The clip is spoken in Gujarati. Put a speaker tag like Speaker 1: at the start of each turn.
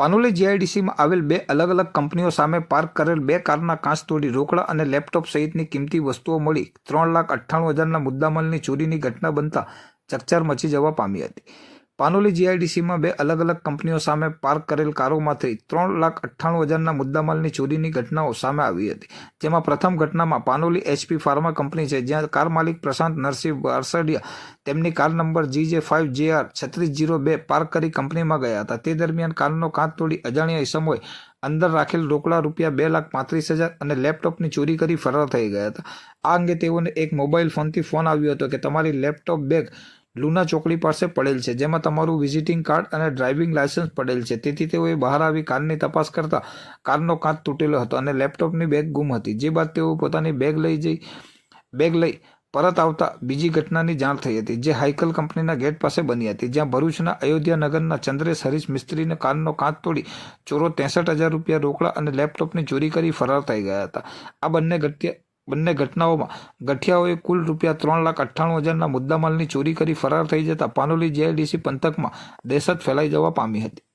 Speaker 1: પાનોલી જીઆઈડીસીમાં આવેલ બે અલગ અલગ કંપનીઓ સામે પાર્ક કરેલ બે કારના કાચ તોડી રોકડા અને લેપટોપ સહિતની કિંમતી વસ્તુઓ મળી. ત્રણ લાખ અઠ્ઠાણું હજારના મુદ્દામાલની ચોરીની ઘટના બનતા ચકચાર મચી જવા પામી હતી. પાનોલી જીઆઈડીસીમાં બે અલગ અલગ કંપનીઓ સામે પાર્ક કરેલ કારોમાંથી ત્રણ લાખ અઠ્ઠાણું હજારના મુદ્દામાલની ચોરીની ઘટનાઓ સામે આવી હતી. જેમાં પ્રથમ ઘટનામાં પાનોલી એચપી ફાર્મા કંપની છે, જ્યાં કાર માલિક પ્રશાંત નરસિંહ વારસડિયા તેમની કાર નંબર જી જે ફાઇવ જે આર છત્રીસ જીરો બે પાર્ક કરી કંપનીમાં ગયા હતા. તે દરમિયાન કારનો કાચ તોડી અજાણ્યા ઇસમોએ અંદર રાખેલ રોકડા રૂપિયા બે લાખ પાંત્રીસ હજાર અને લેપટોપની ચોરી કરી ફરાર થઈ ગયા હતા. આ અંગે તેઓને એક મોબાઈલ ફોનથી ફોન આવ્યો હતો કે, તમારી લેપટોપ બેગ લુના ચોકડી પાસે પડેલ છે, જેમાં તમારું વિઝિટિંગ કાર્ડ અને ડ્રાઇવિંગ લાયસન્સ પડેલ છે. તેથી તેઓએ બહાર આવી કારની તપાસ કરતા કારનો કાચ તૂટેલો હતો અને લેપટોપની બેગ ગુમ હતી. જે બાદ તેઓ પોતાની બેગ લઈ જઈ, બેગ લઈ પરત આવતા બીજી ઘટનાની જાણ થઈ હતી, જે હાઇકલ કંપનીના ગેટ પાસે બની હતી, જ્યાં ભરૂચના અયોધ્યા નગરના ચંદ્રેશ હરીશ મિસ્ત્રીને કારનો કાચ તોડી ચોરો ત્રેસઠ હજાર રૂપિયા રોકડા અને લેપટોપની ચોરી કરી ફરાર થઈ ગયા હતા. આ બંને ઘટ્યા બંને ઘટનાઓમાં ગઠિયાઓએ કુલ રૂપિયા ત્રણ લાખ અઠ્ઠાણું હજારના મુદ્દામાલની ચોરી કરી ફરાર થઈ જતા પાનોલી જેઆઈડીસી પંથકમાં દહેશત ફેલાઈ જવા પામી હતી.